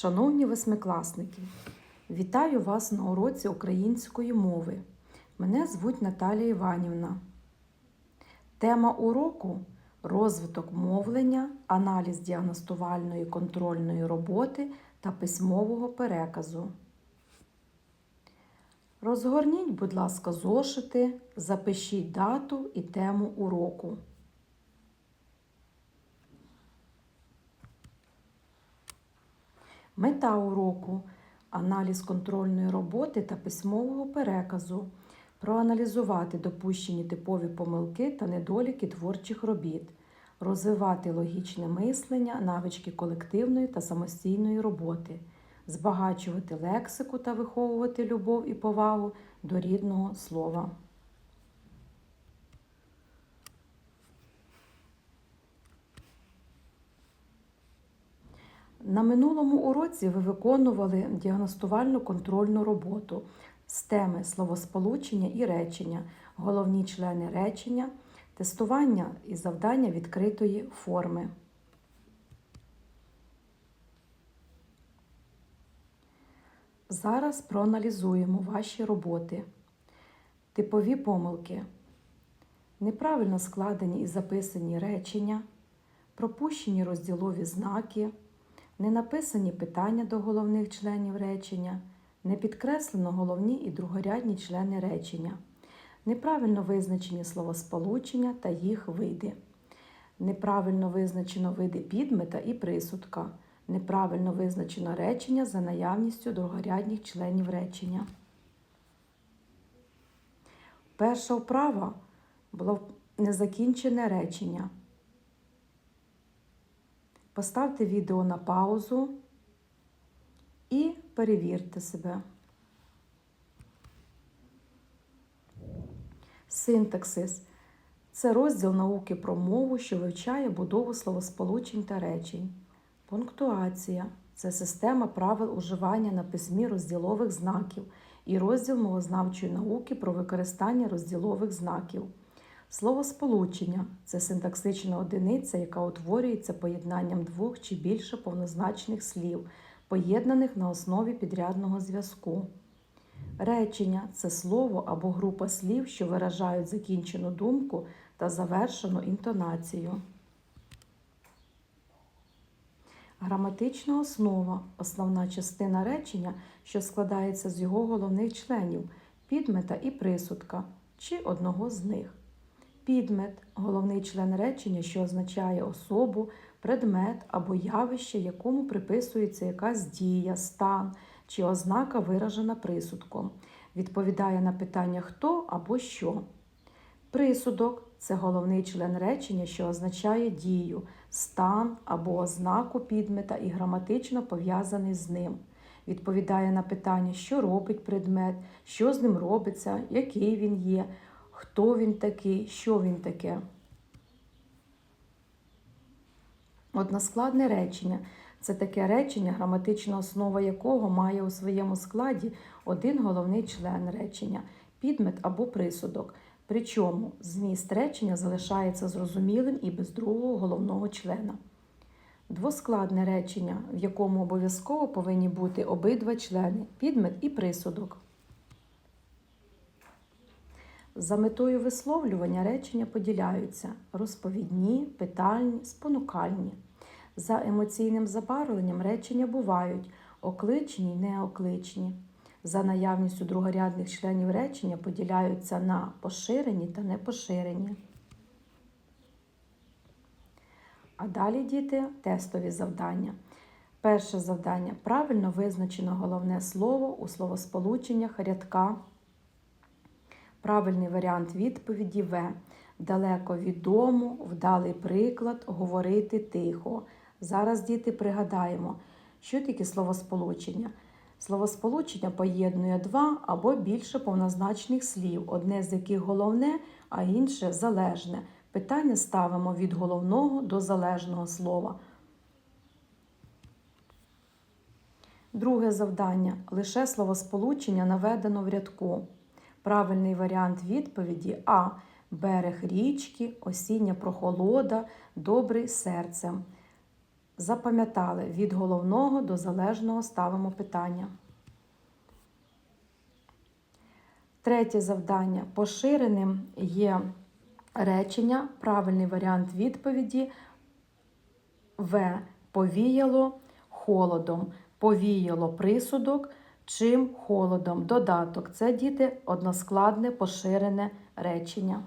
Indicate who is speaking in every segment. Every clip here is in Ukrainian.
Speaker 1: Шановні восьмикласники, вітаю вас на уроці української мови. Мене звуть Наталія Іванівна. Тема уроку розвиток мовлення, аналіз діагностувальної контрольної роботи та письмового переказу. Розгорніть, будь ласка, зошити, запишіть дату і тему уроку. Мета уроку аналіз контрольної роботи та письмового переказу, проаналізувати допущені типові помилки та недоліки творчих робіт, розвивати логічне мислення, навички колективної та самостійної роботи, збагачувати лексику та виховувати любов і повагу до рідного слова. На минулому уроці ви виконували діагностувальну контрольну роботу з теми словосполучення і речення, головні члени речення, тестування і завдання відкритої форми. Зараз проаналізуємо ваші роботи. Типові помилки. Неправильно складені і записані речення, пропущені розділові знаки не написані питання до головних членів речення, не підкреслено головні і другорядні члени речення, неправильно визначені словосполучення та їх види, неправильно визначено види підмета і присудка, неправильно визначено речення за наявністю другорядних членів речення. Перша вправа було незакінчене речення. Поставте відео на паузу і перевірте себе. Синтаксис це розділ науки про мову, що вивчає будову словосполучень та речень. Пунктуація це система правил уживання на письмі розділових знаків і розділ мовознавчої науки про використання розділових знаків. Словосполучення це синтаксична одиниця, яка утворюється поєднанням двох чи більше повнозначних слів, поєднаних на основі підрядного зв'язку. Речення це слово або група слів, що виражають закінчену думку та завершену інтонацію. Граматична основа основна частина речення, що складається з його головних членів, підмета і присудка, чи одного з них. Підмет головний член речення, що означає особу, предмет або явище, якому приписується якась дія, стан чи ознака, виражена присудком. Відповідає на питання хто або що. Присудок це головний член речення, що означає дію, стан або ознаку підмета і граматично пов'язаний з ним. Відповідає на питання, що робить предмет, що з ним робиться, який він є хто він такий, що він таке. Односкладне речення це таке речення, граматична основа якого має у своєму складі один головний член речення, підмет або присудок. Причому зміст речення залишається зрозумілим і без другого головного члена. Двоскладне речення, в якому обов'язково повинні бути обидва члени підмет і присудок. За метою висловлювання речення поділяються розповідні, питальні, спонукальні. За емоційним забарвленням речення бувають окличні й неокличні. За наявністю другорядних членів речення поділяються на поширені та непоширені. А далі діти тестові завдання. Перше завдання правильно визначено головне слово у словосполученнях рядка. Правильний варіант відповіді В. Далеко від дому, вдалий приклад, говорити тихо. Зараз, діти, пригадаємо, що таке словосполучення. Словосполучення поєднує два або більше повнозначних слів, одне з яких головне, а інше залежне. Питання ставимо від головного до залежного слова. Друге завдання. Лише словосполучення наведено в рядку. Правильний варіант відповіді А. Берег річки, осіння прохолода, добрий серцем. Запам'ятали, від головного до залежного ставимо питання. Третє завдання. Поширеним є речення, правильний варіант відповіді В. Повіяло холодом. Повіяло присудок, чим холодом. Додаток. Це діти односкладне поширене речення.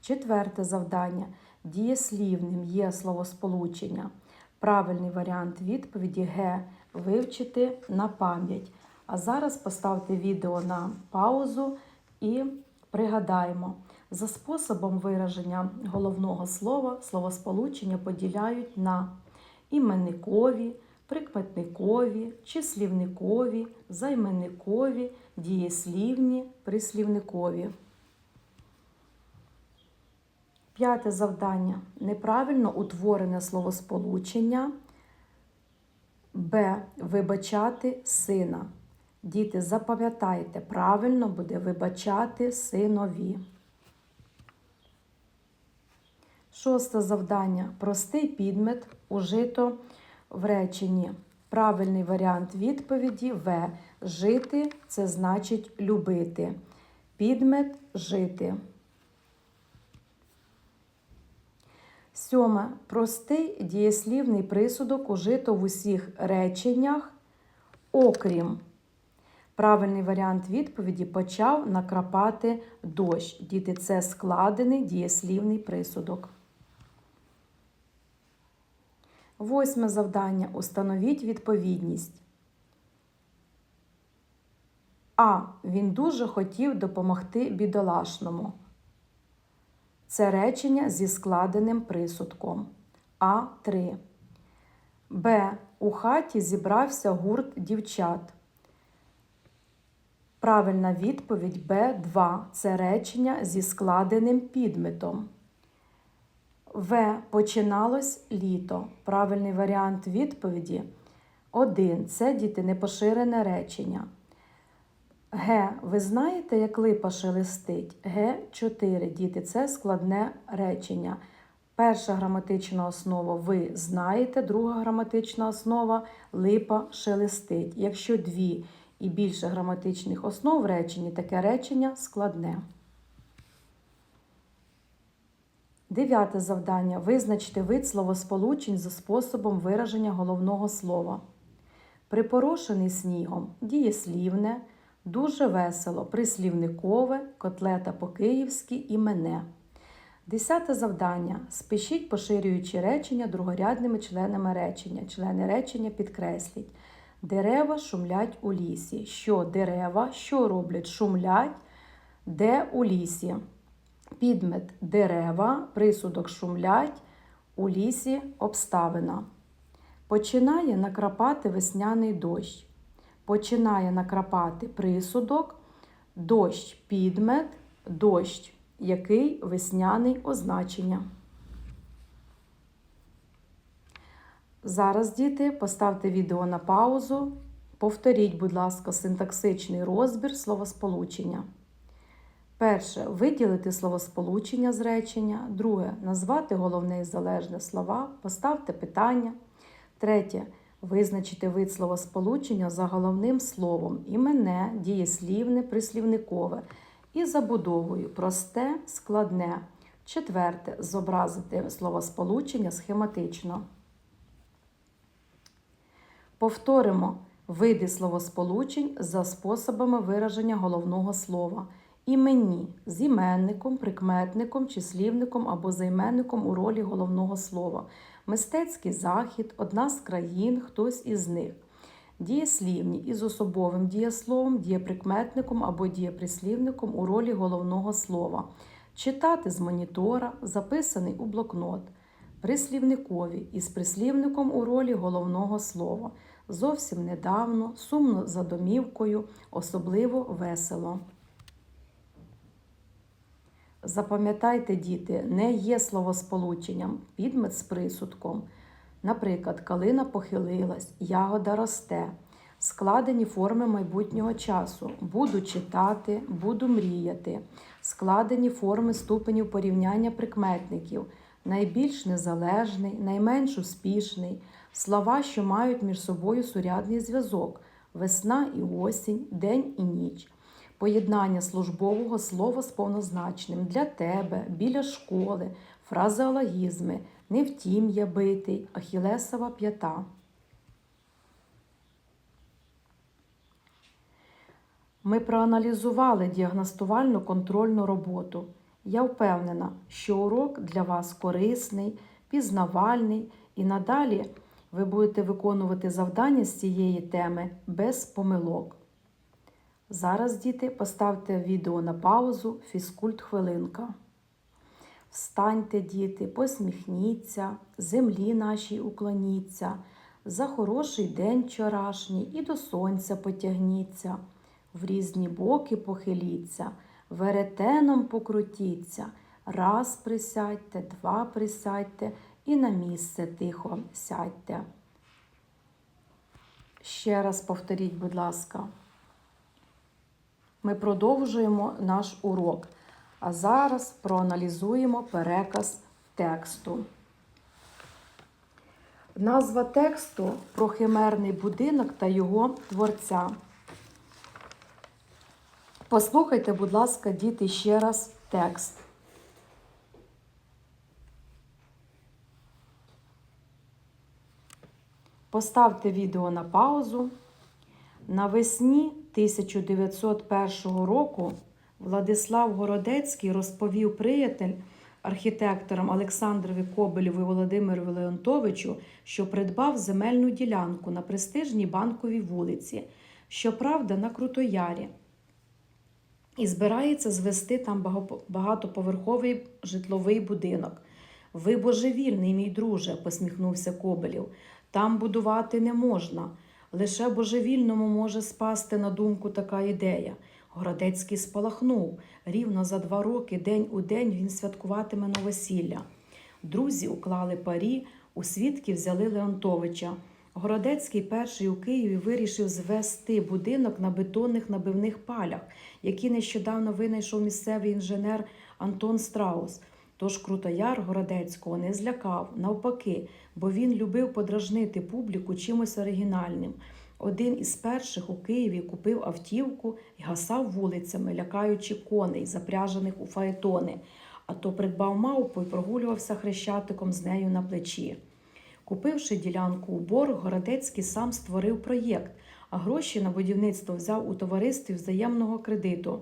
Speaker 1: Четверте завдання. Дієслівним є словосполучення. Правильний варіант відповіді Г. Вивчити на пам'ять. А зараз поставте відео на паузу і пригадаємо. За способом вираження головного слова словосполучення поділяють на іменникові, прикметникові, числівникові, займенникові, дієслівні, прислівникові. П'яте завдання. Неправильно утворене словосполучення. Б. Вибачати сина. Діти, запам'ятайте, правильно буде вибачати синові. Шосте завдання. Простий підмет ужито в реченні. Правильний варіант відповіді В. Жити це значить любити. Підмет жити. Сьоме. Простий дієслівний присудок ужито в усіх реченнях, окрім. Правильний варіант відповіді почав накрапати дощ. Діти, це складений дієслівний присудок. Восьме завдання. Установіть відповідність. А. Він дуже хотів допомогти бідолашному. Це речення зі складеним присудком. А3. Б. У хаті зібрався гурт дівчат. Правильна відповідь Б2. Це речення зі складеним підметом. В. Починалось літо. Правильний варіант відповіді 1. Це діти непоширене речення. Г. Ви знаєте, як липа шелестить? Г4. Діти, це складне речення. Перша граматична основа ви знаєте, друга граматична основа липа шелестить. Якщо дві і більше граматичних основ в реченні, таке речення складне. Дев'яте завдання. Визначте вид словосполучень за способом вираження головного слова. Припорошений снігом дієслівне, дуже весело, прислівникове, котлета по-київськи і мене. Десяте завдання. Спишіть, поширюючи речення другорядними членами речення. Члени речення підкресліть. Дерева шумлять у лісі. Що дерева, що роблять? Шумлять, де у лісі. Підмет дерева, присудок шумлять, у лісі обставина. Починає накрапати весняний дощ. Починає накрапати присудок, дощ підмет, дощ, який весняний означення. Зараз, діти, поставте відео на паузу. Повторіть, будь ласка, синтаксичний розбір словосполучення. Перше виділити словосполучення з речення. Друге назвати головне і залежне слова. Поставте питання. Третє визначити вид словосполучення за головним словом іменне, дієслівне, прислівникове і забудовою просте, складне. Четверте зобразити словосполучення схематично. Повторимо види словосполучень за способами вираження головного слова. Імені з іменником, прикметником, числівником або займенником у ролі головного слова. Мистецький захід, одна з країн, хтось із них. Дієслівні із особовим дієсловом, дієприкметником або дієприслівником у ролі головного слова. Читати з монітора, записаний у блокнот. Прислівникові із прислівником у ролі головного слова. Зовсім недавно, сумно за домівкою, особливо весело. Запам'ятайте, діти, не є словосполученням, підмет з присудком. Наприклад, калина похилилась, ягода росте, складені форми майбутнього часу. Буду читати, буду мріяти, складені форми ступенів порівняння прикметників. найбільш незалежний, найменш успішний, слова, що мають між собою сурядний зв'язок, весна і осінь, день і ніч, поєднання службового слова з повнозначним для тебе, біля школи, фразеологізми, не втім я битий, ахілесова п'ята. Ми проаналізували діагностувальну контрольну роботу. Я впевнена, що урок для вас корисний, пізнавальний і надалі ви будете виконувати завдання з цієї теми без помилок. Зараз, діти, поставте відео на паузу, фізкульт хвилинка. Встаньте, діти, посміхніться, землі нашій уклоніться, за хороший день вчорашній і до сонця потягніться, в різні боки похиліться, веретеном покрутіться, раз присядьте, два присядьте і на місце тихо сядьте. Ще раз повторіть, будь ласка. Ми продовжуємо наш урок. А зараз проаналізуємо переказ тексту. Назва тексту про химерний будинок та його творця. Послухайте, будь ласка, діти, ще раз текст. Поставте відео на паузу. Навесні 1901 року Владислав Городецький розповів приятель архітекторам Олександрові Кобелєву і Володимиру Леонтовичу, що придбав земельну ділянку на престижній банковій вулиці, щоправда, на Крутоярі, і збирається звести там багатоповерховий житловий будинок. Ви божевільний, мій друже, посміхнувся Кобелєв. Там будувати не можна. Лише божевільному може спасти на думку така ідея. Городецький спалахнув. Рівно за два роки, день у день, він святкуватиме новосілля. Друзі уклали парі, у свідки взяли Леонтовича. Городецький перший у Києві вирішив звести будинок на бетонних набивних палях, які нещодавно винайшов місцевий інженер Антон Страус. Тож Крутояр Городецького не злякав, навпаки, бо він любив подражнити публіку чимось оригінальним. Один із перших у Києві купив автівку і гасав вулицями, лякаючи коней, запряжених у фаетони, а то придбав мавпу і прогулювався хрещатиком з нею на плечі. Купивши ділянку у борг, Городецький сам створив проєкт, а гроші на будівництво взяв у товаристві взаємного кредиту.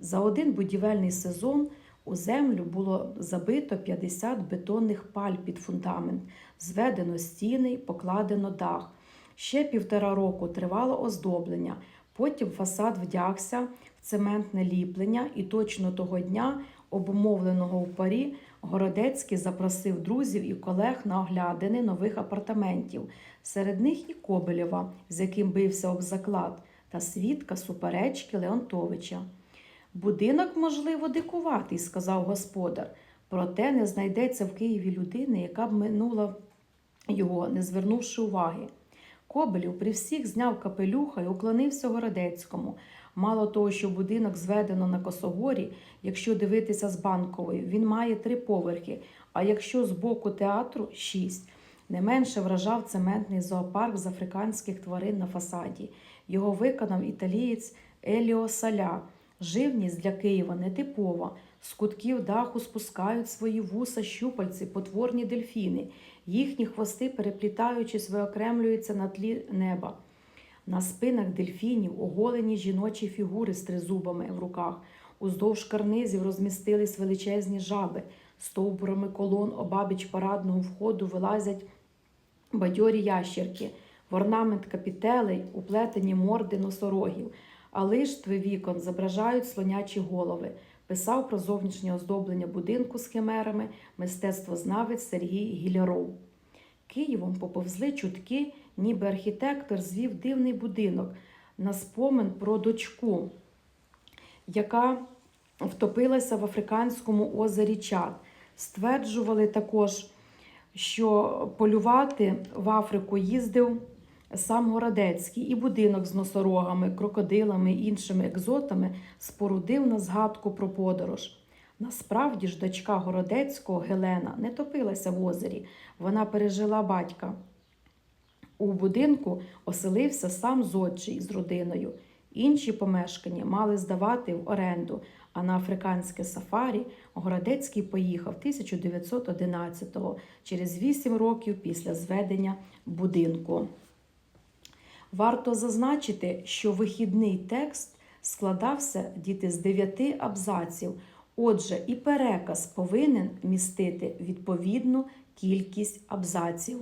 Speaker 1: За один будівельний сезон у землю було забито 50 бетонних паль під фундамент, зведено стіни, покладено дах. Ще півтора року тривало оздоблення. Потім фасад вдягся в цементне ліплення, і точно того дня, обумовленого у парі, Городецький запросив друзів і колег на оглядини нових апартаментів. Серед них і Кобелєва, з яким бився об заклад, та свідка суперечки Леонтовича. Будинок, можливо, дикуватий, сказав господар. Проте не знайдеться в Києві людини, яка б минула його, не звернувши уваги. Кобелів при всіх зняв капелюха і уклонився Городецькому. Мало того, що будинок зведено на Косогорі, якщо дивитися з банкової, він має три поверхи, а якщо з боку театру шість. Не менше вражав цементний зоопарк з африканських тварин на фасаді. Його виконав італієць Еліо Саля. Живність для Києва нетипова. З кутків даху спускають свої вуса щупальці, потворні дельфіни. Їхні хвости, переплітаючись, виокремлюються на тлі неба. На спинах дельфінів оголені жіночі фігури з тризубами в руках. Уздовж карнизів розмістились величезні жаби. Стовбурами колон обабіч парадного входу вилазять бадьорі ящерки, в орнамент капітелей, уплетені морди носорогів, а лиштви вікон зображають слонячі голови. Писав про зовнішнє оздоблення будинку з химерами мистецтвознавець Сергій Гіляров. Києвом поповзли чутки, ніби архітектор звів дивний будинок на спомин про дочку, яка втопилася в африканському озері Чад. Стверджували також, що полювати в Африку їздив сам Городецький, і будинок з носорогами, крокодилами і іншими екзотами спорудив на згадку про подорож. Насправді ж дочка Городецького Гелена не топилася в озері, вона пережила батька. У будинку оселився сам зодчий з родиною. Інші помешкання мали здавати в оренду, а на африканське сафарі Городецький поїхав 1911-го, через 8 років після зведення будинку. Варто зазначити, що вихідний текст складався діти з дев'яти абзаців. Отже, і переказ повинен містити відповідну кількість абзаців.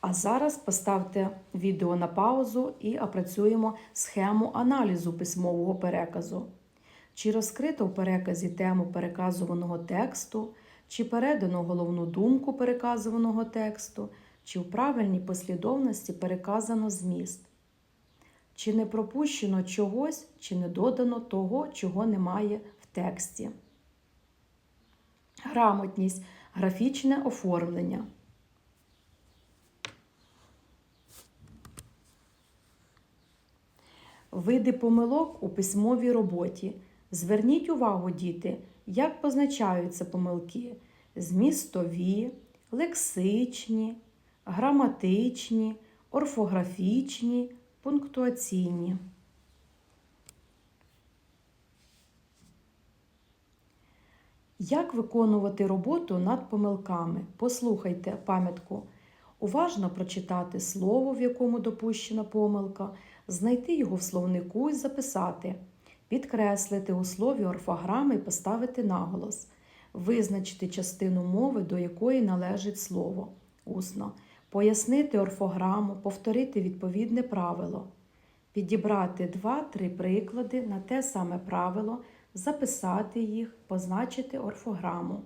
Speaker 1: А зараз поставте відео на паузу і опрацюємо схему аналізу письмового переказу. Чи розкрито в переказі тему переказуваного тексту, чи передано головну думку переказуваного тексту, чи в правильній послідовності переказано зміст. Чи не пропущено чогось, чи не додано того, чого немає в тексті. Грамотність, графічне оформлення. Види помилок у письмовій роботі. Зверніть увагу, діти, як позначаються помилки: змістові, лексичні, граматичні, орфографічні, пунктуаційні. Як виконувати роботу над помилками? Послухайте пам'ятку. Уважно прочитати слово, в якому допущена помилка, знайти його в словнику і записати, підкреслити у слові орфограми і поставити наголос, визначити частину мови, до якої належить слово усно, пояснити орфограму, повторити відповідне правило, підібрати два-три приклади на те саме правило, записати їх, позначити орфограму.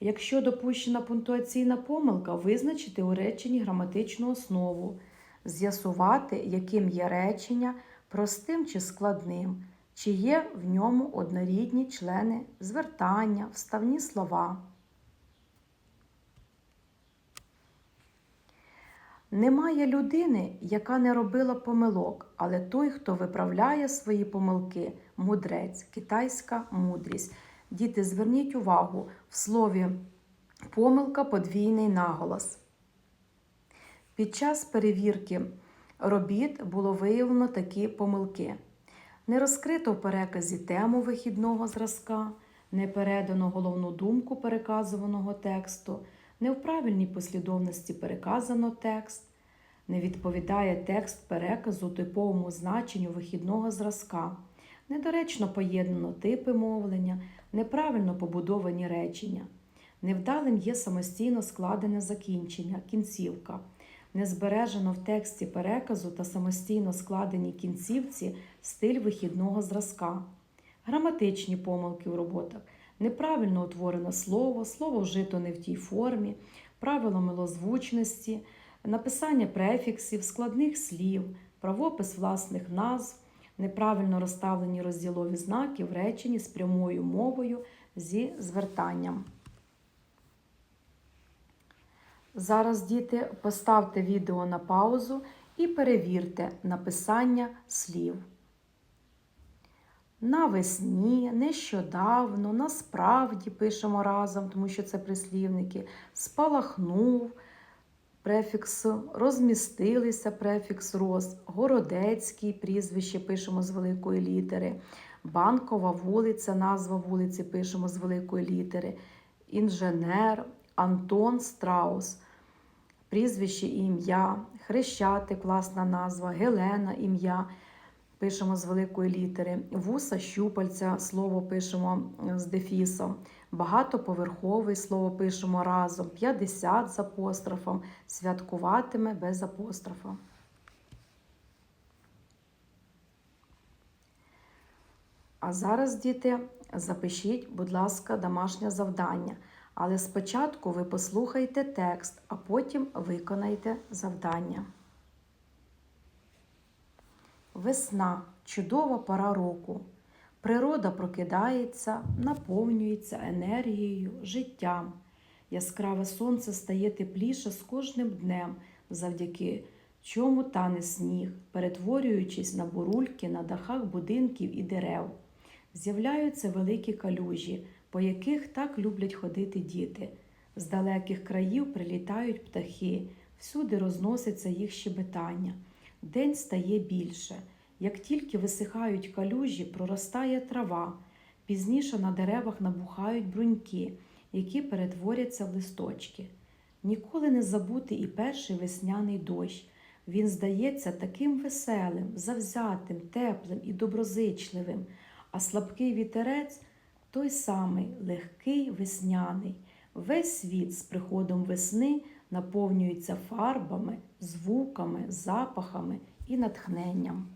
Speaker 1: Якщо допущена пунктуаційна помилка, визначити у реченні граматичну основу, з'ясувати, яким є речення, простим чи складним, чи є в ньому однорідні члени звертання, вставні слова. Немає людини, яка не робила помилок, але той, хто виправляє свої помилки, мудрець, китайська мудрість. Діти, зверніть увагу в слові помилка подвійний наголос. Під час перевірки робіт було виявлено такі помилки. Не розкрито в переказі тему вихідного зразка, не передано головну думку переказуваного тексту, не в правильній послідовності переказано текст, не відповідає текст переказу типовому значенню вихідного зразка, недоречно поєднано типи мовлення, неправильно побудовані речення. Невдалим є самостійно складене закінчення, кінцівка. Не збережено в тексті переказу та самостійно складені кінцівці стиль вихідного зразка. Граматичні помилки в роботах. Неправильно утворено слово, слово вжито не в тій формі, правило милозвучності, написання префіксів, складних слів, правопис власних назв, неправильно розставлені розділові знаки в реченні з прямою мовою зі звертанням. Зараз, діти, поставте відео на паузу і перевірте написання слів. Навесні, нещодавно, насправді пишемо разом, тому що це прислівники, спалахнув префікс, розмістилися префікс роз, городецький прізвище пишемо з великої літери, банкова вулиця, назва вулиці пишемо з великої літери, інженер, Антон Страус. Прізвище і ім'я, Хрещатик, власна назва, Гелена ім'я. Пишемо з великої літери, вуса щупальця, слово пишемо з дефісом, багатоповерховий слово пишемо разом, 50 з апострофом, святкуватиме без апострофа. А зараз, діти, запишіть, будь ласка, домашнє завдання. Але спочатку ви послухайте текст, а потім виконайте завдання. Весна чудова пора року. Природа прокидається, наповнюється енергією, життям. Яскраве сонце стає тепліше з кожним днем, завдяки чому тане сніг, перетворюючись на бурульки на дахах будинків і дерев. З'являються великі калюжі, по яких так люблять ходити діти. З далеких країв прилітають птахи, всюди розноситься їх щебетання. День стає більше. Як тільки висихають калюжі, проростає трава. Пізніше на деревах набухають бруньки, які перетворяться в листочки. Ніколи не забути і перший весняний дощ. Він здається таким веселим, завзятим, теплим і доброзичливим, а слабкий вітерець той самий легкий весняний. Весь світ з приходом весни наповнюється фарбами, звуками, запахами і натхненням.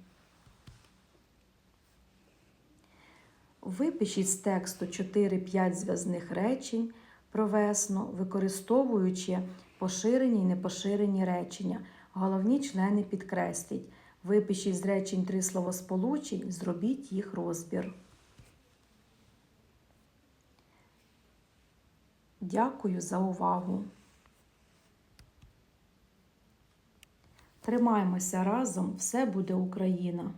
Speaker 1: Випишіть з тексту 4-5 зв'язних речень про весну, використовуючи поширені і непоширені речення. Головні члени підкресліть. Випишіть з речень три словосполучень, зробіть їх розбір. Дякую за увагу. Тримаймося разом, все буде Україна!